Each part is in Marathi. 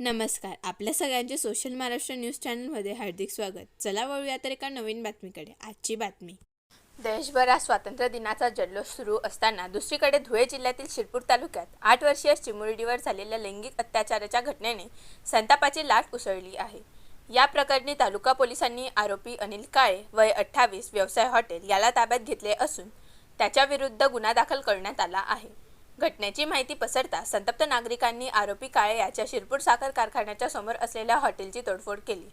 नमस्कार. आपल्या सगळ्यांचे सोशल महाराष्ट्र न्यूज चॅनलमध्ये हार्दिक स्वागत. चला वळूया तर एका नवीन बातमीकडे. आजची बातमी. देशभरात स्वातंत्र्य दिनाचा जल्लोष सुरू असताना दुसरीकडे धुळे जिल्ह्यातील शिरपूर तालुक्यात आठ वर्षीय चिमुरडीवर झालेल्या लैंगिक अत्याचाराच्या घटनेने संतापाची लाट उसळली आहे. या प्रकरणी तालुका पोलिसांनी आरोपी अनिल काळे वय अठ्ठावीस व्यवसाय हॉटेल याला ताब्यात घेतले असून त्याच्याविरुद्ध गुन्हा दाखल करण्यात आला आहे. घटनेची माहिती पसरता संतप्त नागरिकांनी आरोपी काळे याच्या शिरपूर साखर कारखान्याच्या समोर असलेल्या हॉटेलची तोडफोड केली.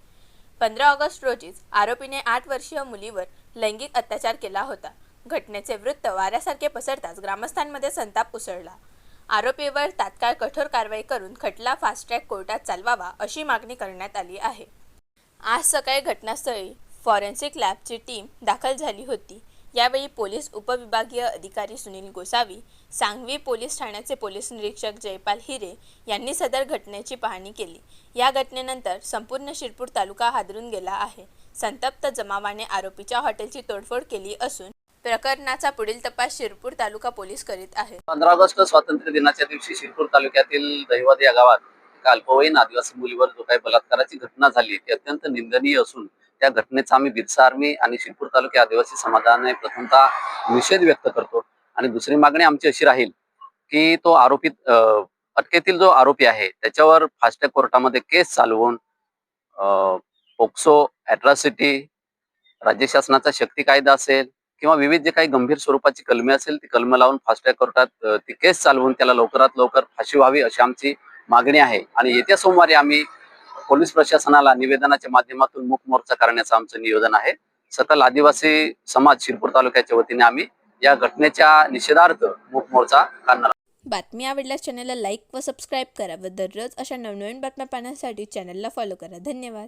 पंधरा ऑगस्ट रोजीच आरोपीने आठ वर्षीय मुलीवर लैंगिक अत्याचार केला होता. घटनेचे वृत्त वाऱ्यासारखे पसरताच ग्रामस्थांमध्ये संताप उसळला. आरोपीवर तात्काळ कठोर कारवाई करून खटला फास्ट ट्रॅक कोर्टात चालवावा अशी मागणी करण्यात आली आहे. आज सकाळी घटनास्थळी फॉरेन्सिक लॅबची टीम दाखल झाली होती. यावेळी पोलीस उपविभागीय अधिकारी सुनील गोसावी सांगवी पोलीस ठाण्याचे पोलीस निरीक्षक जयपाल हिरे यांनी सदर घटनेची पाहणी केली. या घटनेनंतर संपूर्ण शिरपूर तालुका हादरून गेला आहे. संतप्त जमावाने आरोपीच्या हॉटेलची तोडफोड केली असून प्रकरणाचा पुढील तपास शिरपूर तालुका पोलीस करीत आहे पंधरा ऑगस्ट स्वातंत्र्य दिनाच्या दिवशी शिरपूर तालुक्यातील दहिवाद या गावात एका अल्पवयीन आदिवासी मुलीवर जो काही बलात्काराची घटना झाली ती अत्यंत निंदनीय असून त्या घटनेचा आम्ही बिरसा आर्मी आणि शिरपूर तालुका आदिवासी समाजाने प्रथमतः निषेध व्यक्त करतो. आणि दुसरी मागणी आमची अशी राहील की तो आरोपी अं, अटकेतील जो आरोपी आहे त्याच्यावर फास्टॅग कोर्टामध्ये केस चालवून पोक्सो अॅट्रॉसिटी राज्य शासनाचा शक्ती कायदा असेल किंवा विविध जे काही गंभीर स्वरूपाची कलमे असेल ती कलम लावून फास्टॅग कोर्टात ती केस चालवून त्याला लवकरात लवकर फाशी व्हावी अशी आमची मागणी आहे. आणि येत्या सोमवारी आम्ही पोलीस प्रशासनाला निवेदनाच्या माध्यमातून मुख मोर्चा करण्याचं आमचं नियोजन आहे. सकल आदिवासी समाज शिरपूर तालुक्याच्या वतीने आम्ही या घटनेच्या निषेधार्थ मुख मोर्चा काढणार बातमी आवडल्यास चॅनलला लाईक व सबस्क्राईब करा व दररोज अशा नवनवीन बातम्या पाहण्यासाठी चॅनलला फॉलो करा. धन्यवाद.